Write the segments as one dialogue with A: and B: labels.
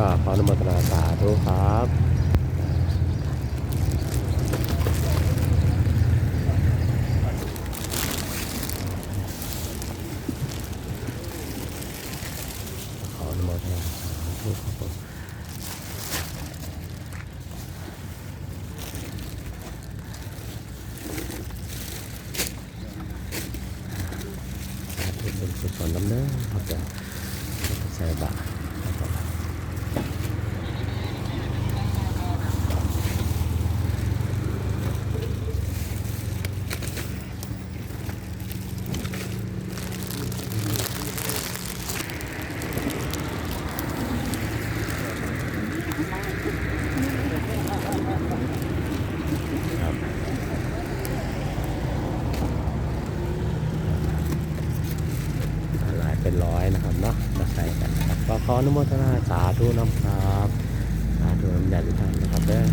A: ก็ขออนุโมทนาสาธุครับขออนุโมทนาสาธุครับผมเป็นกุศลน้ำเด้อครับเดี๋ยวเราจะใส่บาตรครับผม หลายเป็นร้อยนะครับเนาะมาใส่กัน นะครับก็ขออนุโมทนาสาธุน้ำครับ สาธุน้ำใหญ่ทุกท่านนะครับเด้อ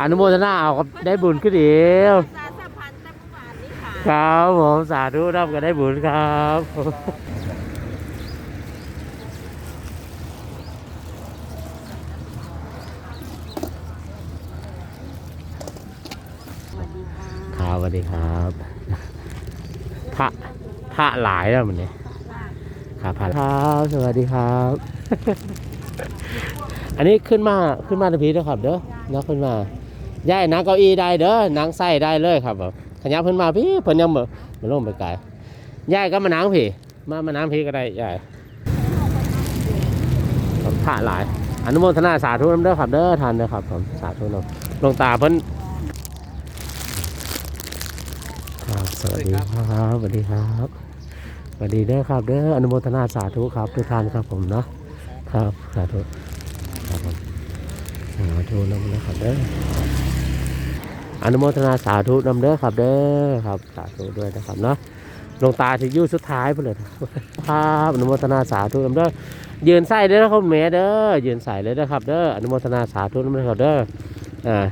A: อนุโมทนาเอาครับได้บุญขึ้นอีก
B: ประชาสัมพันธ์ตั้งเมื่อวานนี้ค่ะ
A: ครับผมสาธุน้ำก็ได้บุญครับ
B: สวัสดีค่ะ
A: ครับ สวัสดีครับพระพระหลายแล้วมันเนี่ยครับพระครับสวัสดีครับ อันนี้ขึ้นมาขึ้นมาตะพีนะครับ เด้อนักขึ้นมาย่ายนั่งเก้าอี้ได้เด้อนั่งไส้ได้เลยครับแบบขยับขึ้นมาพี่เพิ่นยังบ่มาลงไปไกลย่ายก็มานั่งพี่มามานั่งพี่ก็ได้ย่ายพระหลายอนุโมทนาสาธุน้ำเด้อครับเด้อทานเด้อครับผมสาธุน้ำหลวงตาเพิ่น ครับ สวัสดีครับสวัสดีครับสวัสดีเด้อครับเด้ออนุโมทนาสาธุครับทุกท่านครับผมเนาะครับสาธุครับผมสาธุนำนะครับเด้ออนุโมทนาสาธุนำเด้อครับเด้อครับสาธุด้วยนะครับเนาะลงตาที่ยู่สุดท้ายไปเลยครับอนุโมทนาสาธุนำเด้อยืนใส่เด้อครับแม่เด้อยืนใส่เลยนะครับเด้ออนุโมทนาสาธุนำเด้อครับเด้ออ่า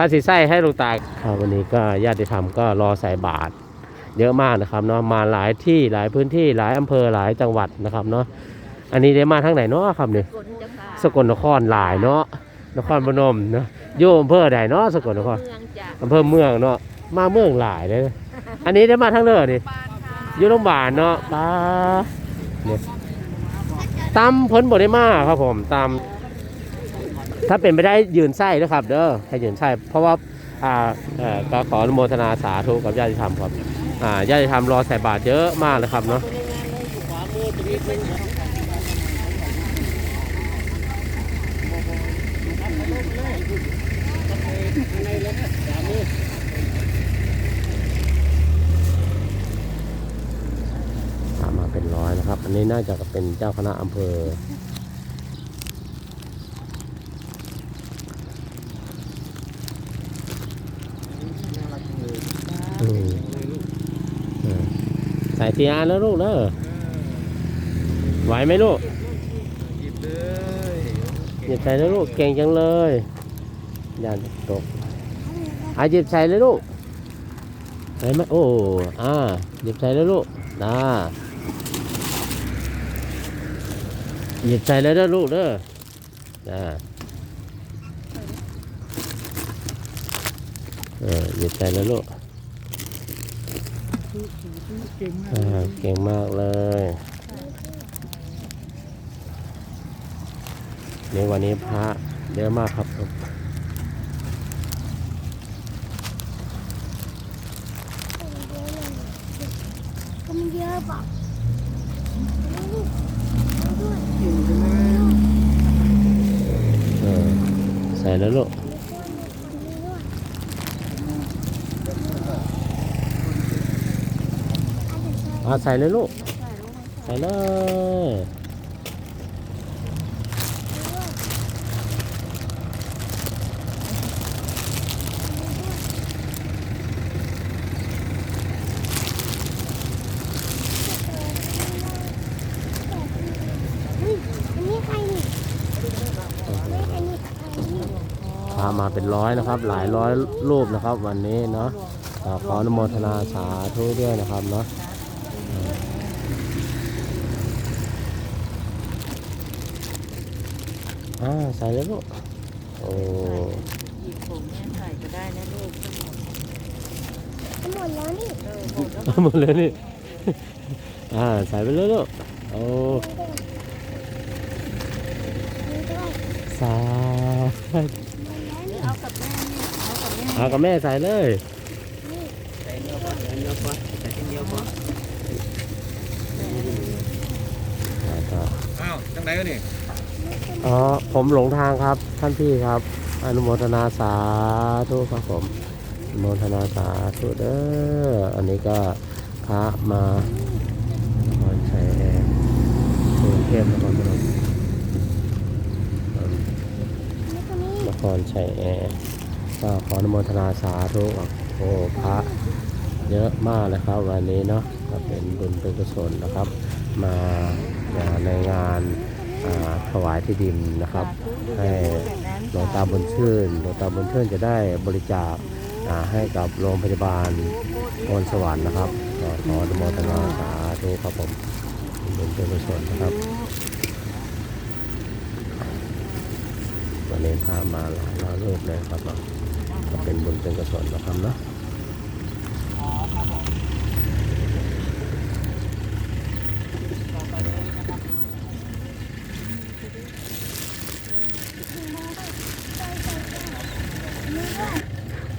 A: ถ้าสีไส้ให้หลูกตาครับวันนี้ก็ญาติธรรมก็รอใส่บาตรเยอะมากนะครับเนาะมาหลายที่หลายพื้นที่หลายอำเภอหลายจังหวัดนะครับเนาะอันนี้ได้มาทั้งไหนเนาะครับเนี่ย
B: กดเจ้าค่ะ
A: สกลนครหลายเนาะนครพนมเนาะโยอำเภอใดเนาะสกลนคร
B: เมืองจ้ะ
A: อำเภอเมืองเนาะมาเมืองหลายเลยอันนี้ได้มาทั้งเลยนี่
B: ปานค่ะ
A: อยู่โรงพยาบาลเนาะปาเนี่ยตามเพ้นบได้มาครับผมตาม ถ้าเป็นไปได้ยืนไส้นะครับ เด้อให้ยืนไส้เพราะว่าอ่าก็ขออนุโมทนาสาธุกับญาติธรรมครับอ่าญาติธรรมรอใส่บาตรเยอะมากเลยครับเนาะตามาเป็นร้อยนะครับ อันนี้น่าจะเป็นเจ้าคณะอำเภอ อืมเออ ใส่ทีอาร์แล้วลูกเนอะไหวไหมลูก
C: หยิบเลย
A: หยิบใส่แล้วลูกเก่งจังเลยอย่าตกอาหยิบใส่เลยลูกเห็นไหมโอ้อ่าหยิบใส่แล้วลูกอ่าหยิบใส่เลยเด้อลูกเด้ออ่าเออหยิบใส่แล้วลูก
C: เก่งมาก
A: อ่าเก่งมากเลยในวันนี้พระเยอะมากครับ
D: ก็มันเยอะเปล่า
C: เก่งจังเลย
A: เออใส่แล้วลูก อาใส่เลยลูก ใส่เลยพามาเป็นร้อยนะครับ หลายร้อยรูปนะครับ วันนี้เนาะขออนุโมทนาสาธุด้วยนะครับเนาะ อ่าใส่แล้วลูกโอ้
B: หยิบผมเนี่ยใส่ก็ได้นะลูกทั้งหมด
D: หมดแล้วนี่
B: เออหมดแล้ว
A: หมดเลยนี่อ่าใส่ไปเลยลูกโอ้
D: นี่ด้วย
A: สาธุ
B: นี่เอากับแม่เนี่ยเอากับแม่
A: เอากับแม่ใส่เลย
C: ใส่เดียวก่อนใส่เดียวก่อนใส่เดียวก่อน
A: อ่าก็
C: อ้าวจังไรก็นี่
A: อ๋อผมหลงทางครับท่านพี่ครับ อนุโมทนาสาธุครับผมอนุโมทนาสาธุเด้ออันนี้ก็พระมาคอนชัยแอร์กรุงเทพนครพนม
D: นคน
A: ครชัยแอร์ก็ขออนุโมทนาสาธุครับโอ้พระเยอะมากเลยครับ วันนี้เนาะก็เป็นบุญเป็นกุศลนะครับ มาในงาน ถวายที่ดินนะครับ ให้หลวงตาบุญชื่นหลวงตาบุญชื่นจะได้บริจาคอ่าให้กับโรงพยาบาลโพนสวรรค์นะครับก็ขออนุโมทนาสาธุครับผมบุญเป็นกุศลนะครับวันนี้พามาหลายร้อยรูปเลยครับเราก็เป็นบุญเป็นกุศลนะครับเนาะ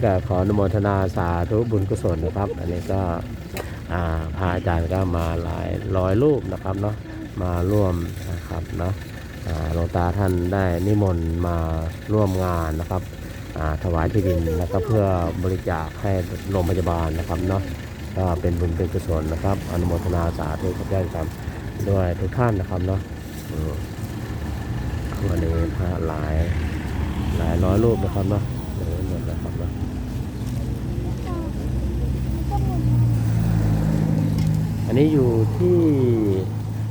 A: ก็ขออนุโมทนาสาธุบุญกุศลนะครับ อันนี้ก็อ่าอาจารย์ก็มาหลายร้อยรูปนะครับเนาะมาร่วมนะครับเนาะหลวงตาท่านได้นิมนต์มาร่วมงานนะครับถวายที่ดินแล้วก็เพื่อบริจาคให้โรงพยาบาลนะครับเนาะก็เป็นบุญเป็นกุศลนะครับ อนุโมทนาสาธุกับญาติธรรมด้วยทุกท่านนะครับเนาะอันนี้พระหลายหลายร้อยรูปนะครับเนาะเหลือหมดนะครับเนาะ
D: ก็หมด
A: อั นี้อยู่ที่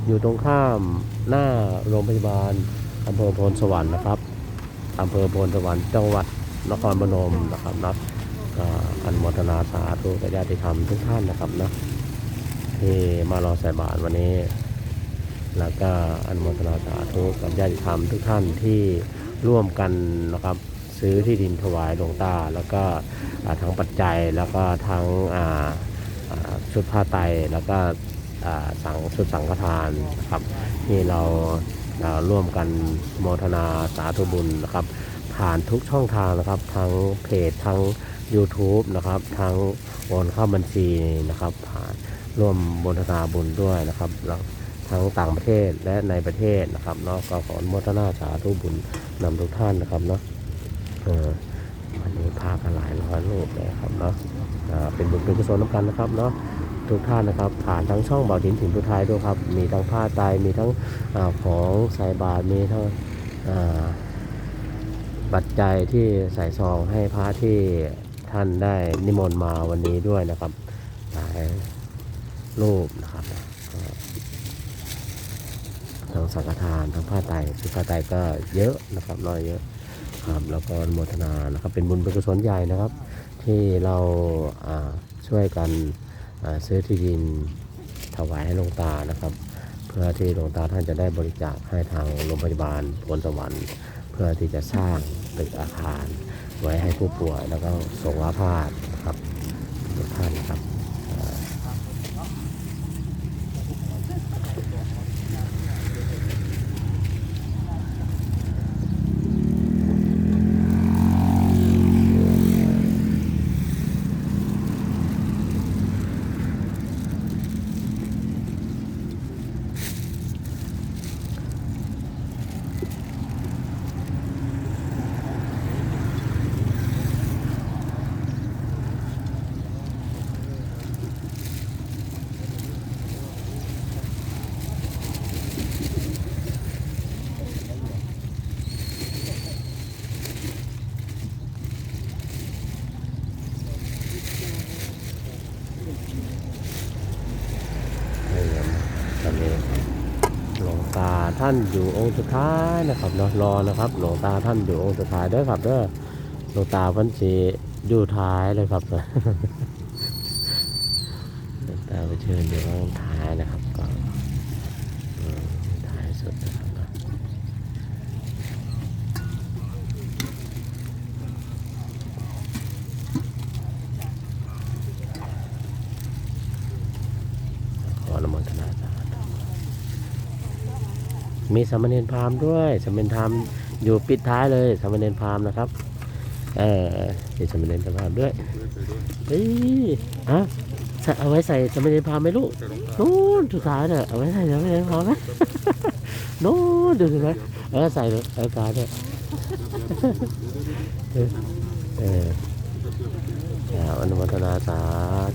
A: อยู่ตรงข้ามหน้าโรงพยาบาลอำเภอโพนสวรรค์นะครับอำเภอโพนสวรรค์จังหวัดนครพนมนะครับนะก็อนุโมทนาสาธุกับญาติธรรมทุกท่านนะครับนะที่มารอใส่บาตรวันนี้ แล้วก็อันมทนาสาธุกับญาติธรรมทุกท่านที่ร่วมกันนะครับซื้อที่ดินถวายหลวงตา แล้วก็ทั้งปัจจัยแล้วก็ทั้งอ่า ชุดผ้าไตแล้วก็อ่าสังชุดสังฆทานนะครับที่เราเราร่วมกันโมทนาสาธุบุญนะครับ ผ่านทุกช่องทางนะครับ ทั้งเพจทั้ง YouTube นะครับ ทั้งโอนเข้าบัญชีนะครับ ผ่านร่วมโมทนาบุญด้วยนะครับทั้งต่างประเทศและในประเทศนะครับเนาะก็ขอโมทนาสาธุบุญนำทุกท่านนะครับเนาะวันนี้พากันหลายร้อยรูปเลยครับเนาะ เป็นบุญเป็นกุศลน้ำกันนะครับเนาะทุกท่านนะครับ ผ่านทั้งช่องเบาดินถึงทุกทายด้วยครับ มีทั้งผ้าไตมีทั้งอของใส่บาตรมีทั้งอ่าปัจจัยที่ใส่ซองให้พระที่ท่านได้นิมนต์มาวันนี้ด้วยนะครับหลายรูปนะครับทั้งสังฆทานทั้งผ้าไตชุดผ้าไตก็เยอะนะครับน้อยเยอะ ครับแล้วก็อนุโมทนานะครับเป็นบุญเป็นกุศลใหญ่นะครับ ที่เราช่วยกันซื้อที่ดินถวายให้หลวงตานะครับ เพื่อที่หลวงตาท่านจะได้บริจาคให้ทางโรงพยาบาลพลสวรรค์เพื่อที่จะสร้างตึกอาคาร ไว้ให้ผู้ป่วยแล้วก็ส่งอาพาธครับทุกท่านครับเอ่อให้เงินตอนนี้ หลวงตาท่านอยู่องค์สุดท้ายนะครับเนาะรอนะครับหลวงตาท่านอยู่องค์สุดท้ายได้ครับเด้อหลวงตาพันสีอยู่ท้ายเลยครับหลวงตาไปเชิญอยู่ข้างท้ายนะครับก็อืมท้ายสุดนะครับเนาะขออนุโมทนาสาธุ มีสามเณรพราหมณ์ด้วยสามเณรพราหมณ์อยู่ปิดท้ายเลยสามเณรพราหมณ์นะครับ เออมีสามเณรพราหมณ์ด้วยเฮ้ยฮะเอาไว้ใส่สามเณรพราหมณ์ไหมลูกนู้นสุดท้ายเนี่ยเอาไว้ใส่สามเณรพราหมณ์ไหมนู้นดูสิไหมเออใส่เลยเออกาเนี่ยเออเอาอนุโมทนาสา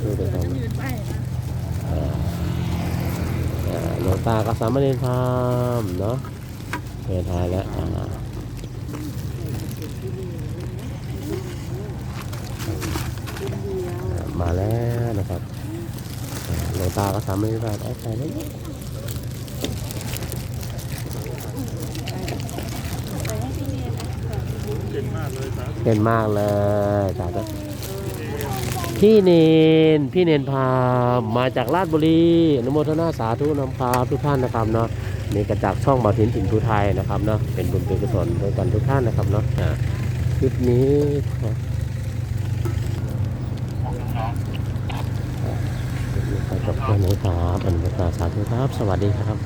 A: ธุด้วยกัน เออเออหลวงตากับสามเณรพามเนาะเดินทางแล้วอ่ามาแล้วนะครับอ่าหลวงตาก็ทำไม่ได้เอาใส่เลยสาธุเก่งมากเลยสาธุ พี่เนนพี่เนนพามาจากราชบุรีนโมทนาสาธุนำพาทุกท่านนะครับเนาะนี่กระจากช่องบาทินถิ่นทุไทยนะครับเนาะเป็นบุญเป็นกุศลด้วยกันทุกท่านนะครับเนาะคลิปนี้ขอจบแค่นี้ครับอนุโมทนาสาธุครับ สวัสดีครับ